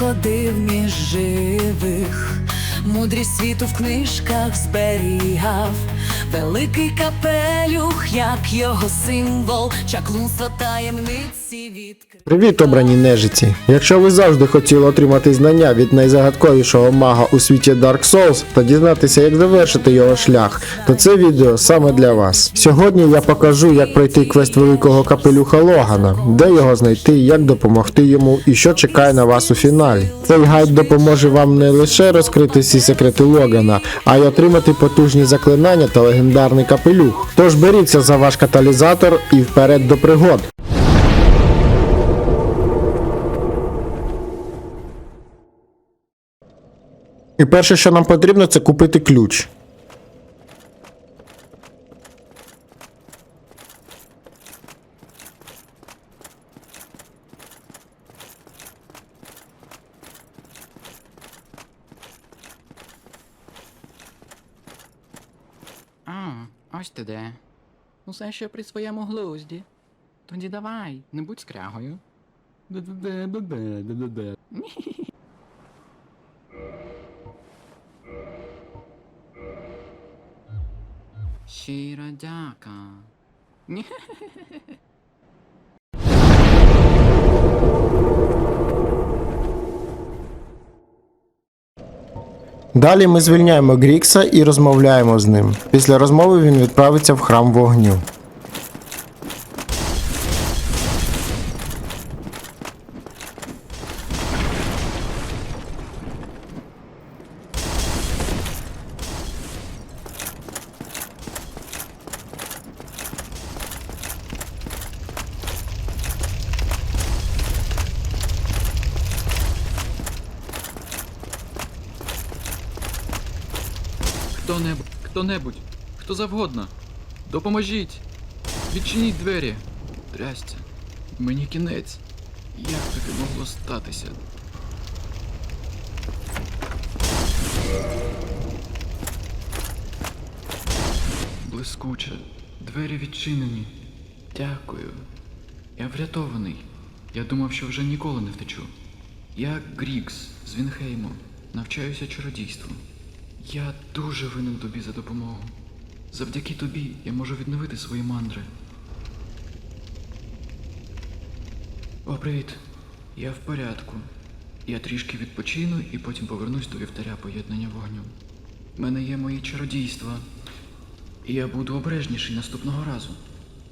ходив між живих, мудрість світу в книжках зберігав, великий капелюх, як його символ, чаклунство відкрив. Привіт, обрані нежиці! Якщо ви завжди хотіли отримати знання від найзагадковішого мага у світі Dark Souls та дізнатися, як завершити його шлях, то це відео саме для вас. Сьогодні я покажу, як пройти квест великого капелюха Логана, де його знайти, як допомогти йому і що чекає на вас у фіналі. Цей гайд допоможе вам не лише розкрити всі секрети Логана, а й отримати потужні заклинання та легендарний капелюх. Тож беріться за ваш каталізатор і вперед до пригод. І перше, що нам потрібно, це купити ключ. А, ось ти де. Усе ще при своєму глузді. Тоді давай, не будь скрягою. Де-де-де-де-де-де-де. Щира дяка. Далі ми звільняємо Грікса і розмовляємо з ним. Після розмови він відправиться в храм вогню. Хто-небудь, хто-небудь, хто завгодно. Допоможіть. Відчиніть двері. Трясця. Мені кінець. Як таке могло статися? Блискуче. Двері відчинені. Дякую. Я врятований. Я думав, що вже ніколи не втечу. Я Грікс з Вінхейму. Навчаюся чародійству. Я дуже винен тобі за допомогу. Завдяки тобі я можу відновити свої мандри. О, привіт. Я в порядку. Я трішки відпочину і потім повернусь до вівтаря поєднання вогню. В мене є мої чародійства. І я буду обережніший наступного разу.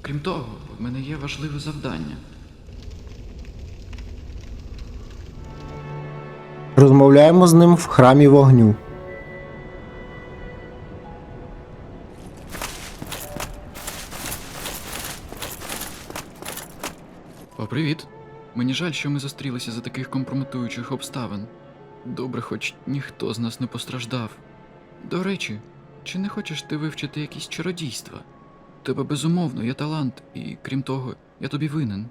Крім того, в мене є важливе завдання. Розмовляємо з ним в храмі вогню. О, привіт. Мені жаль, що ми зустрілися за таких компрометуючих обставин. Добре, хоч ніхто з нас не постраждав. До речі, чи не хочеш ти вивчити якісь чародійства? Тебе безумовно є талант, і крім того, я тобі винен.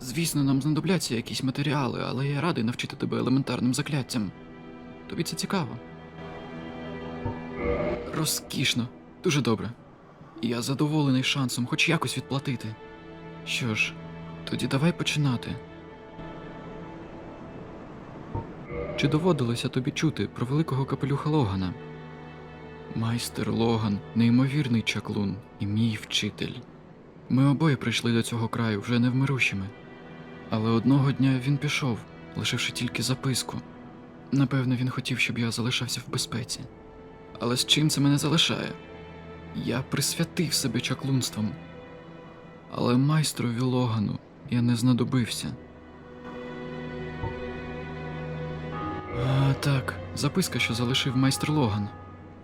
Звісно, нам знадобляться якісь матеріали, але я радий навчити тебе елементарним закляттям. Тобі це цікаво. Розкішно, дуже добре. Я задоволений шансом хоч якось відплатити. Що ж, тоді давай починати. Чи доводилося тобі чути про великого капелюха Логана? Майстер Логан, неймовірний чаклун і мій вчитель. Ми обоє прийшли до цього краю вже невмирущими. Але одного дня він пішов, лишивши тільки записку. Напевне, він хотів, щоб я залишався в безпеці. Але з чим це мене залишає? Я присвятив себе чаклунством, але майстрові Логану я не знадобився. А, так, записка, що залишив майстер Логан.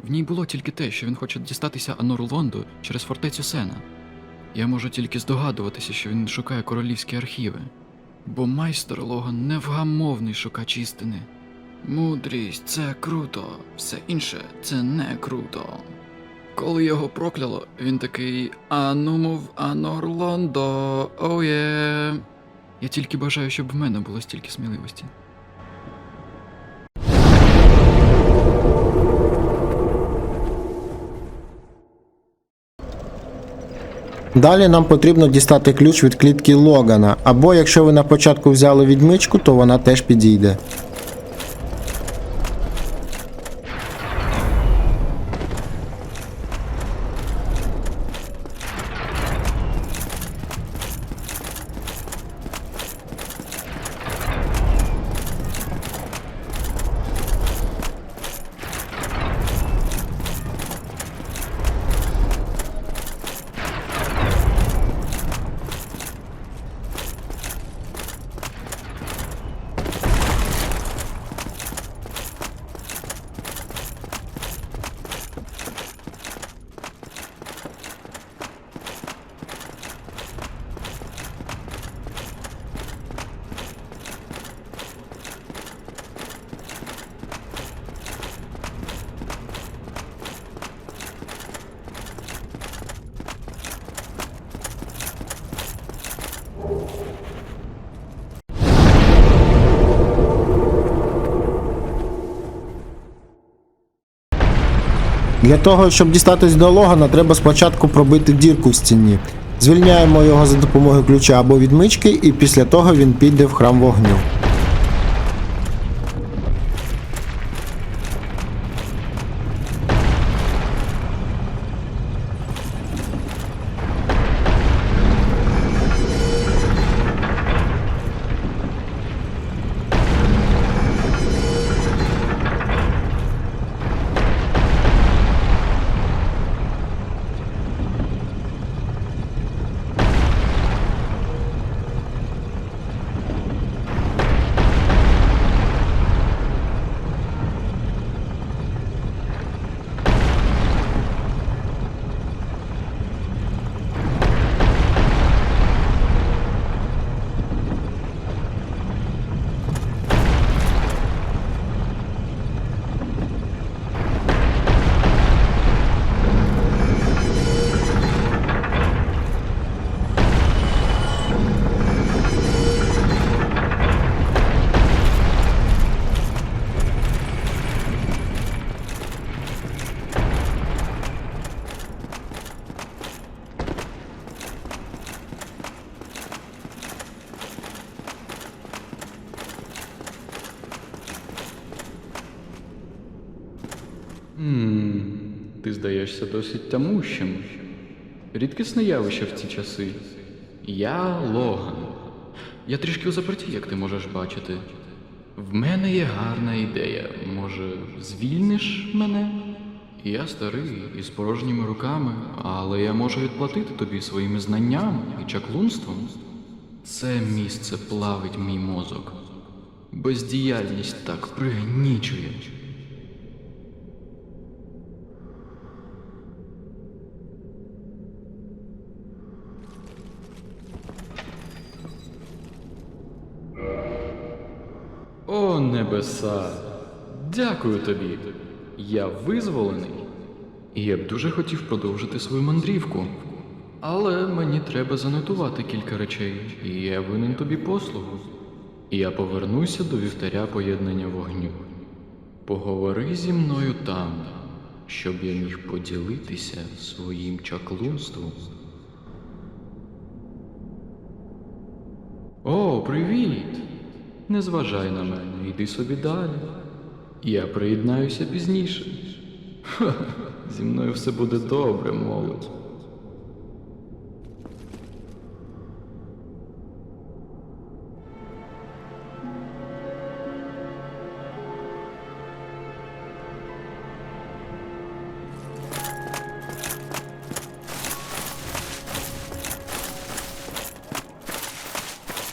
В ній було тільки те, що він хоче дістатися Анору Лонду через фортецю Сена. Я можу тільки здогадуватися, що він шукає королівські архіви. Бо майстер Логан невгамовний шукач істини. Мудрість це круто, все інше це не круто. Коли його прокляло, він такий Ану мов Анор Лондо, оє. Я тільки бажаю, щоб в мене було стільки сміливості. Далі нам потрібно дістати ключ від клітки Логана, або якщо ви на початку взяли відмичку, то вона теж підійде. Для того, щоб дістатись до Логана, треба спочатку пробити дірку в стіні. Звільняємо його за допомогою ключа або відмички, і після того він піде в храм вогню. Досить тамущим. Рідкісне явище в ці часи. Я Логан. Я трішки у заперті, як ти можеш бачити. В мене є гарна ідея. Може, звільниш мене? Я старий і з порожніми руками, але я можу відплатити тобі своїми знаннями і чаклунством. Це місце плавить мій мозок. Бездіяльність так пригнічує. Небеса! Дякую тобі. Я визволений. І я б дуже хотів продовжити свою мандрівку. Але мені треба занотувати кілька речей, і я винен тобі послугу. Я повернуся до вівтаря поєднання вогню. Поговори зі мною там, щоб я міг поділитися своїм чаклунством. О, привіт! Не зважай на мене, йди собі далі. Я приєднаюся пізніше. Ха, зі мною все буде добре, молодь.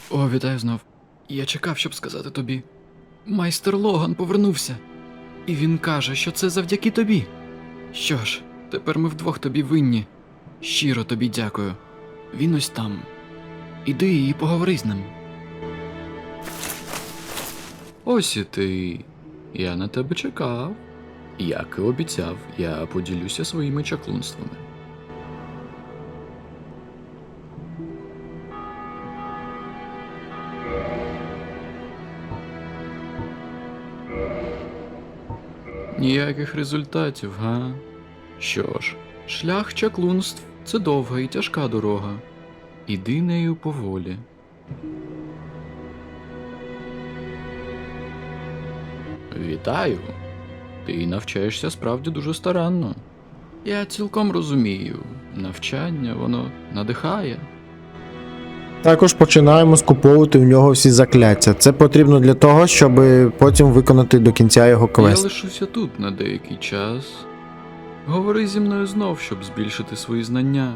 О, вітаю знов. Я чекав, щоб сказати тобі. Майстер Логан повернувся. І він каже, що це завдяки тобі. Що ж, тепер ми вдвох тобі винні. Щиро тобі дякую. Він ось там. Іди і поговори з ним. Ось і ти. Я на тебе чекав. Як і обіцяв, я поділюся своїми чаклунствами. Ніяких результатів, га? Що ж, шлях чаклунств Це довга і тяжка дорога. Іди нею поволі. Вітаю. Ти навчаєшся справді дуже старанно. Я цілком розумію. Навчання, воно надихає. Також починаємо скуповувати в нього всі закляття. Це потрібно для того, щоб потім виконати до кінця його Я квест. лишуся тут на деякий час. Говори зі мною знов, щоб збільшити свої знання.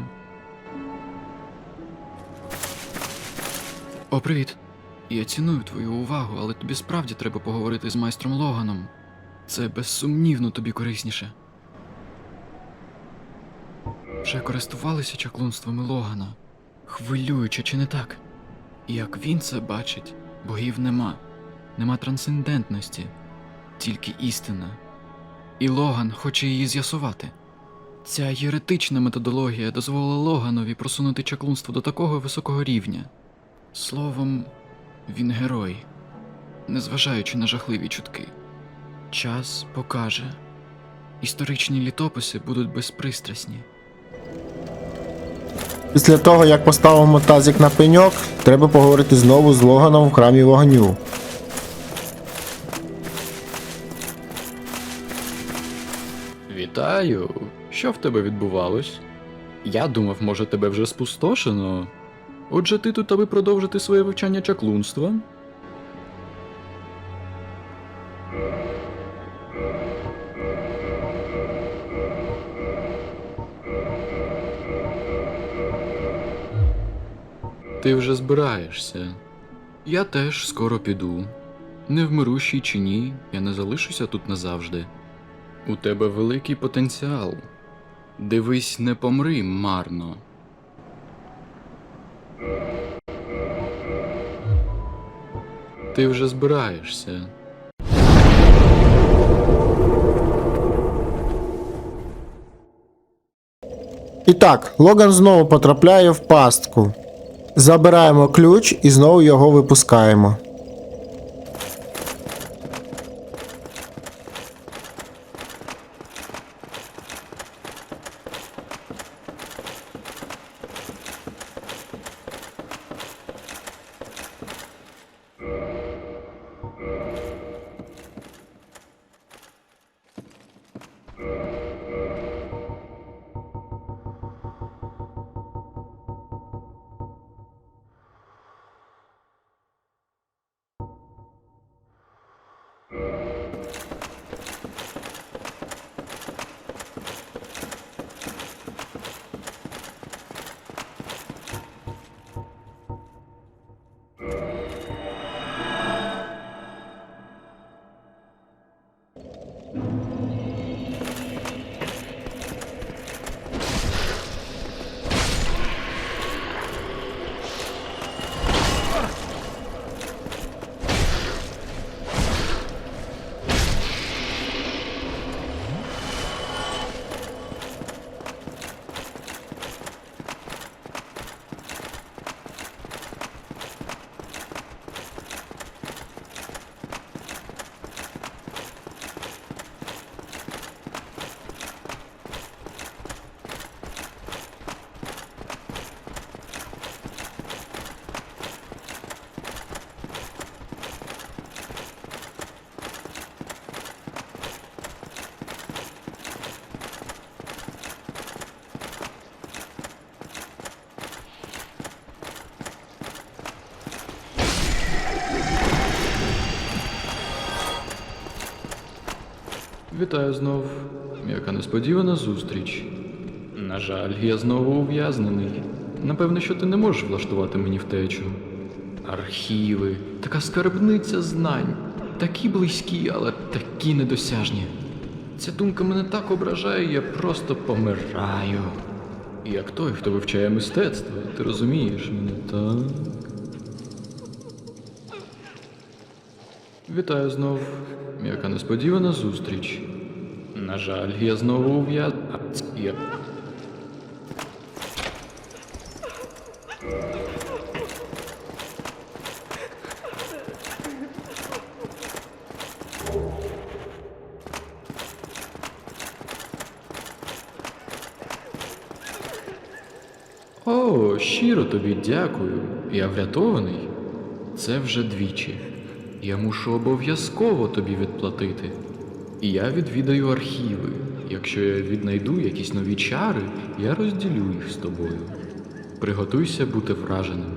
О, привіт. Я ціную твою увагу, але тобі справді треба поговорити з майстром Логаном. Це безсумнівно тобі корисніше. Вже користувалися чаклунствами Логана. Хвилююче, чи не так? І Як він це бачить, богів нема, нема трансцендентності, тільки істина. І Логан хоче її з'ясувати. Ця єретична методологія дозволила Логанові просунути чаклунство до такого високого рівня. Словом, він герой, незважаючи на жахливі чутки. Час покаже. Історичні літописи будуть безпристрасні. Після того, як поставимо тазик на пеньок, треба поговорити знову з Логаном в храмі вогню. Вітаю! Що в тебе відбувалось? Я думав, може, тебе вже спустошено. Отже, ти тут, аби продовжити своє вивчання чаклунства? Ти вже збираєшся. Я теж скоро піду. Невмирущий чи ні, я не залишуся тут назавжди. У тебе великий потенціал. Дивись, не помри марно. Ти вже збираєшся. І так, Логан знову потрапляє в пастку. Забираємо ключ і знову його випускаємо. Вітаю знов. Яка несподівана зустріч. На жаль, я знову ув'язнений. Напевне, що ти не можеш влаштувати мені втечу. Архіви, така скарбниця знань. Такі близькі, але такі недосяжні. Ця думка мене так ображає, я просто помираю. Як той, хто вивчає мистецтво, ти розумієш мене, так? Вітаю знов. Яка несподівана зустріч. На жаль, я знову ув'яз... О, щиро тобі дякую. Я врятований. Це вже двічі. Я мушу обов'язково тобі відплатити. І я відвідаю архіви. Якщо я віднайду якісь нові чари, я розділю їх з тобою. Приготуйся бути враженим,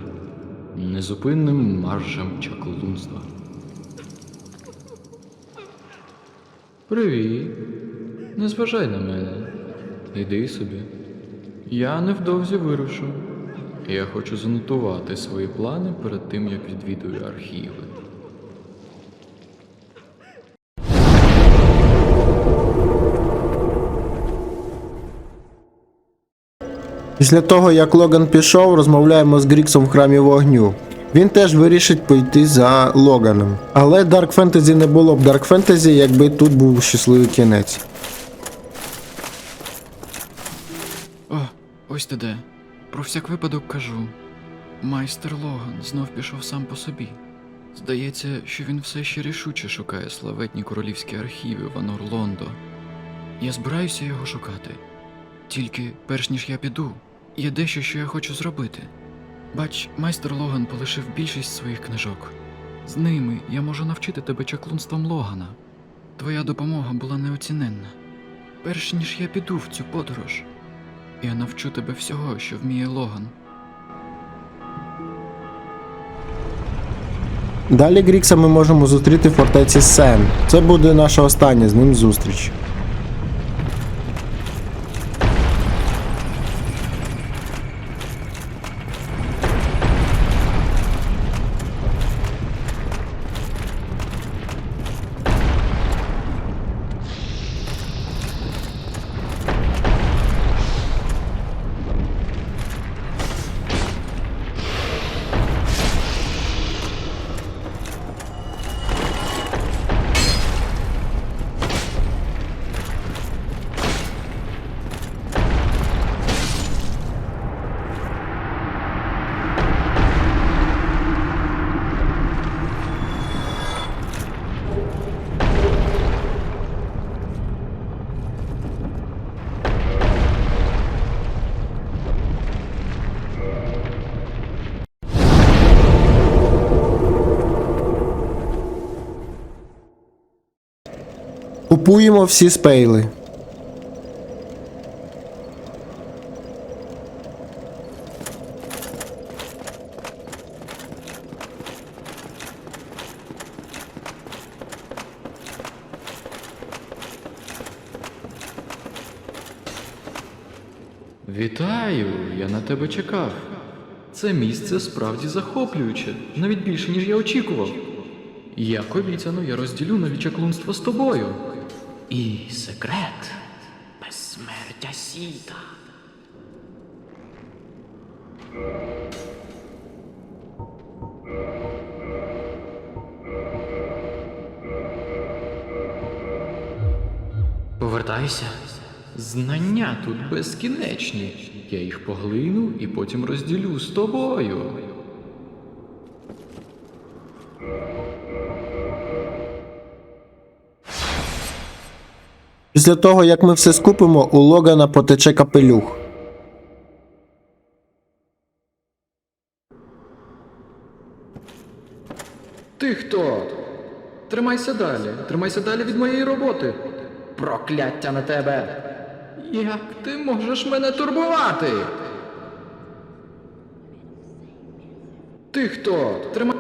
незупинним маршем чаклунства. Привіт. Не зважай на мене. Іди собі. Я невдовзі вирушу. Я хочу занотувати свої плани перед тим, як відвідую архіви. Після того, як Логан пішов, розмовляємо з Гріксом в храмі вогню. Він теж вирішить пойти за Логаном. Але Dark Fantasy не було б Dark Fantasy, якби тут був щасливий кінець. О, ось ти де. Про всяк випадок кажу. Майстер Логан знов пішов сам по собі. Здається, що він все ще рішуче шукає славетні королівські архіви в Анор-Лондо. Я збираюся його шукати. Тільки, перш ніж я піду, є дещо, що я хочу зробити. Бач, майстер Логан полишив більшість своїх книжок. З ними я можу навчити тебе чаклунством Логана. Твоя допомога була неоціненна. Перш ніж я піду в цю подорож, я навчу тебе всього, що вміє Логан. Далі Грікса ми можемо зустріти в фортеці Сен. Це буде наша остання з ним зустріч. Купуємо всі спейли. Вітаю! Я на тебе чекав. Це місце справді захоплююче, навіть більше, ніж я очікував. Як обіцяно, я розділю нові чаклунство з тобою. І секрет безсмертя сіта. Повертайся. Знання тут безкінечні. Я їх поглину і потім розділю з тобою. Після того, як ми все скупимо, у Логана потече капелюх. Ти хто? Тримайся далі. Тримайся далі від моєї роботи. Прокляття на тебе. Як ти можеш мене турбувати? Ти хто? Тримай.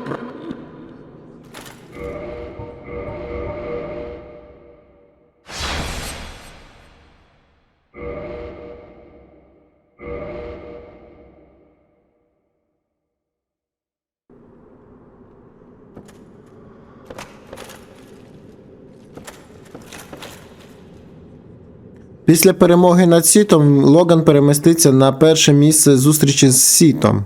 Після перемоги над Сітом Логан переміститься на перше місце зустрічі з Сітом.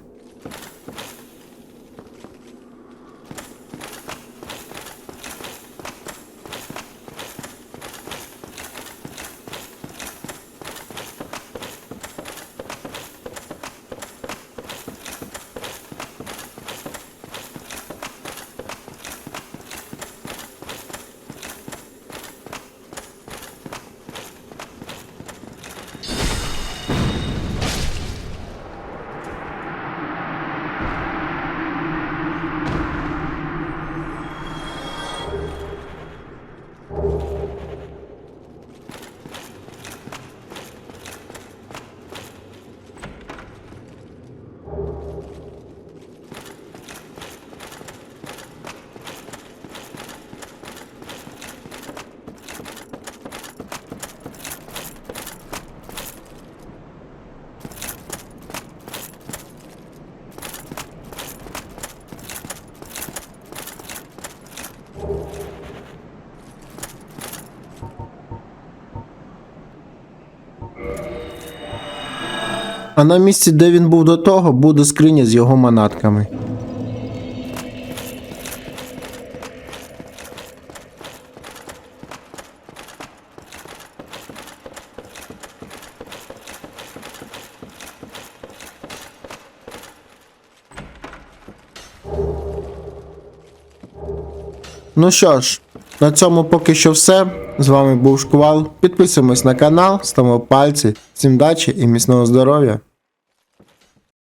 А на місці, де він був до того, буде скриня з його манатками. Ну що ж, на цьому поки що все. З вами був Шквал. Підписуємось на канал, ставимо пальці. Всім дачі і міцного здоров'я.